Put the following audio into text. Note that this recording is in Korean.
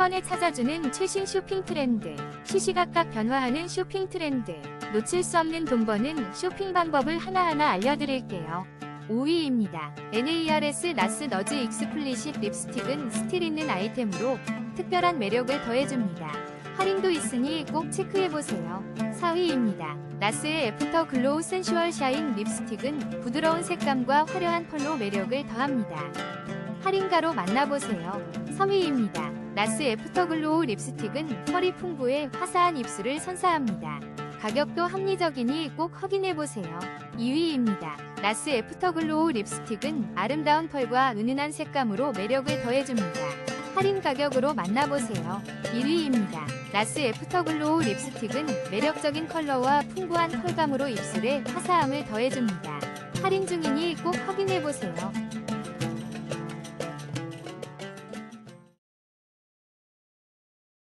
번에 찾아주는 최신 쇼핑 트렌드. 시시각각 변화하는 쇼핑 트렌드. 놓칠 수 없는 돈 버는 쇼핑 방법을 하나하나 알려드릴게요. 5위입니다. NARS 나스 너즈 익스플리식 립스틱은 스틸 있는 아이템으로 특별한 매력을 더해줍니다. 할인도 있으니 꼭 체크해보세요. 4위입니다. 나스의 애프터 글로우 센슈얼 샤인 립스틱은 부드러운 색감과 화려한 펄로 매력을 더합니다. 할인가로 만나보세요. 3위입니다. 나스 애프터 글로우 립스틱은 펄이 풍부해 화사한 입술을 선사합니다. 가격도 합리적이니 꼭 확인해보세요. 2위입니다. 나스 애프터 글로우 립스틱은 아름다운 펄과 은은한 색감으로 매력을 더해줍니다. 할인 가격으로 만나보세요. 1위입니다. 나스 애프터 글로우 립스틱은 매력적인 컬러와 풍부한 펄감으로 입술에 화사함을 더해줍니다. 할인 중이니 꼭 확인해보세요.